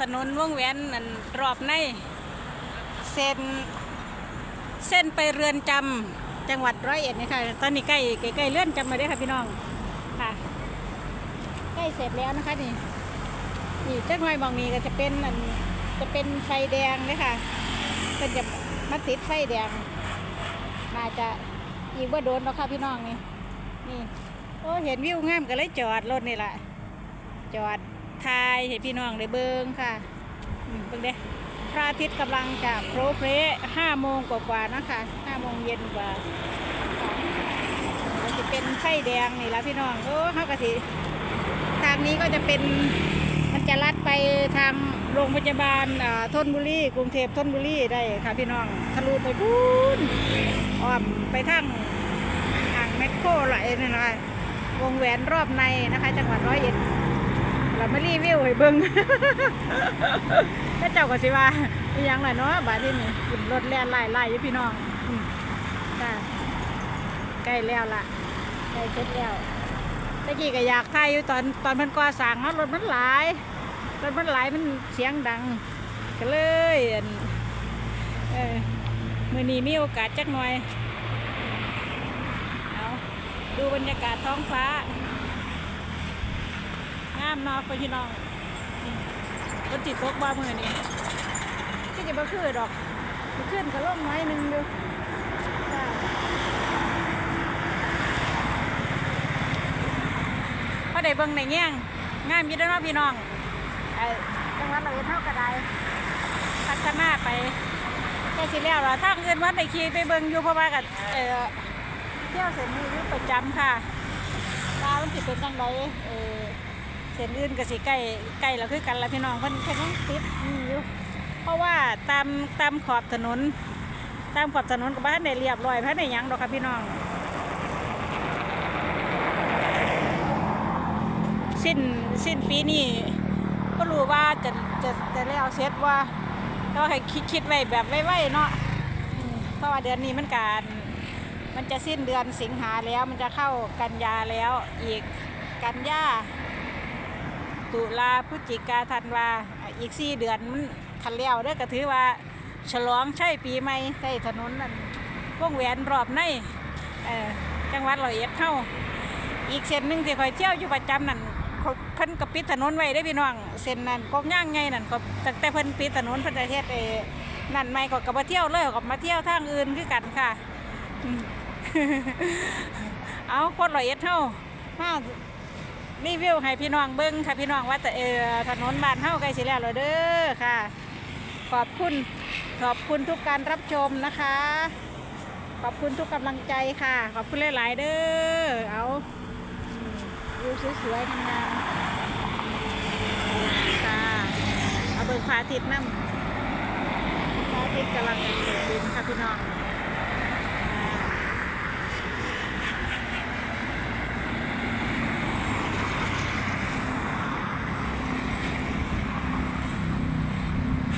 ถนนวงแหวนอันรอบในเส้นเส้นไปเรือนจำจังหวัดร้อยเอ็ดนี่ค่ะตอนนี้ใกล้ใกล้ใกล้เรือนจำมาได้อค่ะพี่น้องค่ะใกล้เสร็จแล้วนะคะนี่นี่เจ้าหน่อยบางนี้ก็จะเป็นอันจะเป็นไฟแดงเลยค่ะเป็นจะมาติดไฟแดงน่าจะอีกว่าโดนแล้วค่ะพี่น้องนี่นี่โอ้เห็นวิวงามก็เลยจอดรถนี่แหละจอด ทายให้พี่น้องได้เบิงค่ะเบิ่งเด้พระอาทิตย์กำลังจะโผล่เพลห้าโมงกว่าๆนะคะห้าโมงเย็นกว่าจะเป็นไส้แดงนี่แล้วพี่น้องโอ้เขากะสิทางนี้ก็จะเป็นมันจะลัดไปทางโรงพยาบาลอ่าธนบุรีกรุงเทพธนบุรีได้ค่ะพี่น้องทะลุไปพูนอ้อมไปทางอ่างแมคโครไหลนี่นะวงแหวนรอบในนะคะ จังหวัดร้อยเอ็ด เรามารีวิวให้เบิ่งก็เจ้าก็สิว่าอีหยังล่ะเนาะบาดที่นี่ขึ้นรถแล่นไล่ไล่อยู่พี่น้องจ้าใกล้แล้วล่ะใกล้เสร็จแล้วตะกี้ก็อยากถ่ายอยู่ตอนตอนมันก่อสร้างเนาะรถมันหลายรถมันหลายมันเสียงดังก็เลยอันเออมื้อนี้มีโอกาสจักหน่อยเอาดูบรรยากาศท้องฟ้าามเนาะพี่น้องนี่รถติดตกบ้ามือนี่ก็จะบ่คือดอกมันขึ้นก็ล่มน้อยหนึงดูจ้าพอได้เบิ่งในแง่งงามอยี่เด้อเนาะพี่น้องไอ้จังหวัดเราเองเท่ากระไดพัฒนาไปแค่สิแล้วล่ะทางอื่นวัดได้ขี่ไปเบิ่งอยู่เพราะว่ากับเอ่อเที่ยวเส้นนี้อยู่ประจำค่ะตามันสิเป็นจังไดเออ เส้นอื่นก็สิใกล้ใกล้แล้วคือกันละพี่น้องเพิ่นเพิ่นยังติดอยู่เพราะว่าตามตามขอบถนน ตามขอบถนนก็บ้านได้เรียบร้อยบ้านได้หยังดอกครับพี่น้อง สิ้นสิ้นปีนี้ก็รู้ว่าจะจะจะแล้วเสร็จว่าก็ให้คิดคิดไว้แบบไว้ๆเนาะเพราะว่าเดือนนี้มันการมันจะสิ้นเดือนสิงหาแล้วมันจะเข้ากันยาแล้วอีกกันยา ตุลาพฤศจิกาธันวาอีกสี่เดือนมันคันแล้วเด้อก็ถือว่า ฉลองใช่ปีใหม่ใต้ถนนนั่นวงแหวนรอบในเอ่อจังหวัดร้อยเอ็ดเท่าอีกเส้นหนึ่งที่คอยเที่ยวอยู่ประจำนั่นเพิ่นก็ปิดถนนไว้ได้พี่น้องเส้นนั้นกองย่างไงนั่นก็ตั้งแต่เพิ่นปิดถนนเพิ่นจะเฮ็ดเอนั่นไม่ก็กลับมาเที่ยวเลยก็มาเที่ยวทางอื่นคือกันค่ะ เอาคนร้อยเอ็ดเท่ามา รีวิวให้พี่น้องเบิ้งค่ะพี่น้องว่าแต่เออถนนบ้านเฮ้าใกล้สิแล้วเหรอเด้อค่ะ ขอบคุณขอบคุณทุกการรับชมนะคะ ขอบคุณทุกกำลังใจค่ะ ขอบคุณหลาย ๆ เด้อเอาวิวสวยๆงามๆค่ะเอาเบิ่งพระอาทิตย์น้ำพระอาทิตย์กำลังเกิดดินค่ะพี่น้อง